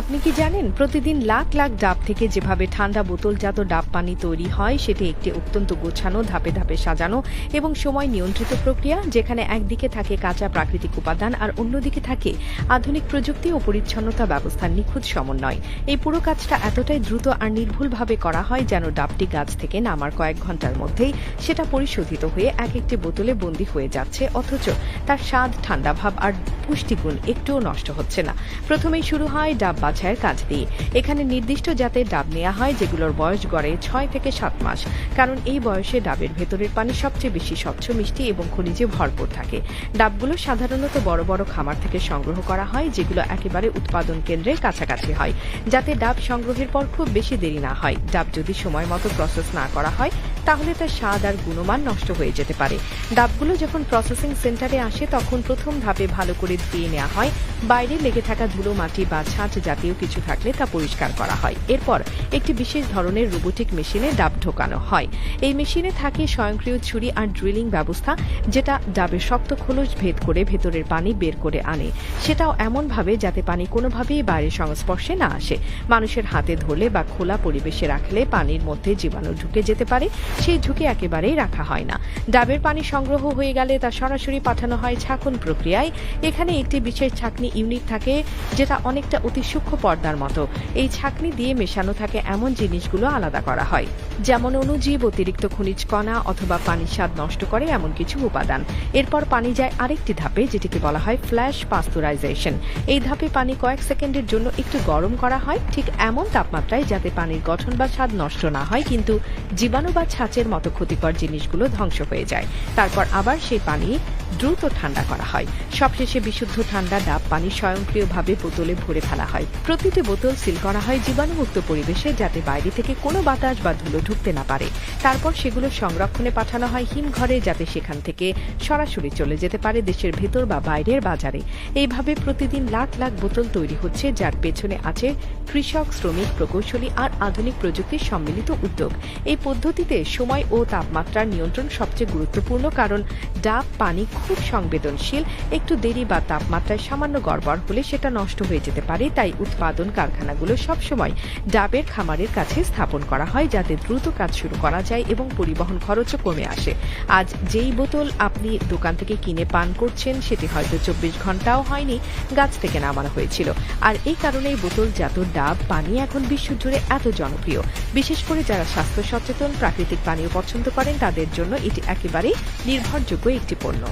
আপনি কি জানেন, প্রতিদিন লাখ লাখ ডাব থেকে যেভাবে ঠান্ডা বোতলজাত ডাব পানি তৈরি হয়, সেটি একটি অত্যন্ত গোছানো, ধাপে ধাপে সাজানো এবং সময় নিয়ন্ত্রিত প্রক্রিয়া, যেখানে একদিকে থাকে কাঁচা প্রাকৃতিক উপাদান আর অন্যদিকে থাকে আধুনিক প্রযুক্তি ও পরিচ্ছন্নতা ব্যবস্থার নিখুঁত সমন্বয়। এই পুরো কাজটা এতটাই দ্রুত আর নির্ভুলভাবে করা হয় যেন ডাবটি গাছ থেকে নামার কয়েক ঘণ্টার মধ্যেই সেটা পরিশোধিত হয়ে এক একটি বোতলে বন্দী হয়ে যাচ্ছে, অথচ তার স্বাদ, ঠান্ডা ভাব আর পুষ্টিগুণ একটুও নষ্ট হচ্ছে না। প্রথমেই শুরু হয় ডাব বাছাইয়ের কাজ দিয়ে এখানে নির্দিষ্ট জাতের ডাব নেওয়া হয়, যেগুলোর বয়স গড়ে ছয় থেকে সাত মাস। কারণ এই বয়সে ডাবের ভেতরের পানি সবচেয়ে বেশি স্বচ্ছ, মিষ্টি এবং খনিজে ভরপুর থাকে। ডাবগুলো সাধারণত বড় বড় খামার থেকে সংগ্রহ করা হয়, যেগুলো একেবারে উৎপাদন কেন্দ্রের কাছাকাছি হয়। যাতে ডাব সংগ্রহের পর খুব বেশি দেরি না হয়। ডাব যদি সময় মতো প্রসেস না করা হয় তাহলে তার স্বাদ আর গুণমান নষ্ট হয়ে যেতে পারে। ডাবগুলো যখন প্রসেসিং সেন্টারে আসে, তখন প্রথম ধাপে ভালো করে ধুয়ে নেওয়া হয়। বাইরে লেগে থাকা ধুলো, মাটি বা ছাঁচ জাতীয় কিছু থাকলে তা পরিষ্কার করা হয়। এরপর একটি বিশেষ ধরনের রোবোটিক মেশিনে ডাব ঢোকানো হয়। এই মেশিনে থাকে স্বয়ংক্রিয় ছুরি আর ড্রিলিং ব্যবস্থা, যেটা ডাবের শক্ত খোলস ভেদ করে ভেতরের পানি বের করে আনে। সেটাও এমনভাবে যাতে পানি কোনোভাবেই বাইরের সংস্পর্শে না আসে। মানুষের হাতে ধরলে বা খোলা পরিবেশে রাখলে পানির মধ্যে জীবাণু ঢুকে যেতে পারে। সেই ঝুঁকি একেবারেই রাখা হয় না। ডাবের পানি সংগ্রহ হয়ে গেলে তা সরাসরি পাঠানো হয় ছাকন প্রক্রিয়ায়। এখানে একটি বিশেষ ছাকনি ইউনিট থাকে, যেটা অনেকটা অতি সূক্ষ্ম পর্দার মতো। এই ছাকনি দিয়ে মেশানো থাকে এমন জিনিসগুলো আলাদা করা হয়, যেমন অণুজীব, অতিরিক্ত খনিজ কণা অথবা পানির স্বাদ নষ্ট করে এমন কিছু উপাদান। এরপর পানি যায় আরেকটি ধাপে, যেটিকে বলা হয় ফ্ল্যাশ পাস্তুরাইজেশন এই ধাপে পানি কয়েক সেকেন্ডের জন্য একটু গরম করা হয়, ঠিক এমন তাপমাত্রায় যাতে পানির গঠন বা স্বাদ নষ্ট না হয়, কিন্তু জীবাণু বা ছাঁচের মতো ক্ষতিকর জিনিসগুলো ধ্বংস হয়ে যায়। তারপর আবার সেই পানি দ্রুত ঠান্ডা করা হয়। সবশেষে বিশুদ্ধ ঠান্ডা ডাব পানি স্বয়ংক্রিয়ভাবে বোতলে ভরে ফেলা হয়। প্রতিটি বোতল সিল করা হয় জীবাণুমুক্ত পরিবেশে যাতে বাইরে থেকে কোনো বাতাস বা ধুলো ঢুকতে না পারে। তারপর সেগুলো সংরক্ষণে পাঠানো হয় হিমঘরে যাতে সেখান থেকে সরাসরি চলে যেতে পারে দেশের ভেতর বা বাইরের বাজারে। এইভাবে প্রতিদিন লাখ লাখ বোতল তৈরি হচ্ছে, যার পেছনে আছে কৃষক, শ্রমিক, প্রকৌশলী আর আধুনিক প্রযুক্তির সম্মিলিত উদ্যোগ। এই পদ্ধতিতে সময় ও তাপমাত্রার নিয়ন্ত্রণ সবচেয়ে গুরুত্বপূর্ণ কারণ ডাব পানি খুব সংবেদনশীল। একটু দেরি বা তাপমাত্রায় সামান্য গড়বড় হলে সেটা নষ্ট হয়ে যেতে পারে, তাই উৎপাদন কারখানাগুলো সবসময় ডাবের খামারের কাছে স্থাপন করা হয় যাতে দ্রুত কাজ শুরু করা যায় এবং পরিবহন খরচও কমে আসে। আজ যেই বোতল আপনি দোকান থেকে কিনে পান করছেন, সেটি হয়তো চব্বিশ ঘন্টাও হয়নি, গাছ থেকে নামানো হয়েছিল। আর এই কারণেই বোতল বোতলজাত ডাব পানি এখন বিশ্বজুড়ে এত জনপ্রিয়। বিশেষ করে যারা স্বাস্থ্য সচেতন, প্রাকৃতিক পানীয় পছন্দ করেন তাদের জন্য এটি একেবারেই নির্ভরযোগ্য একটি পণ্য।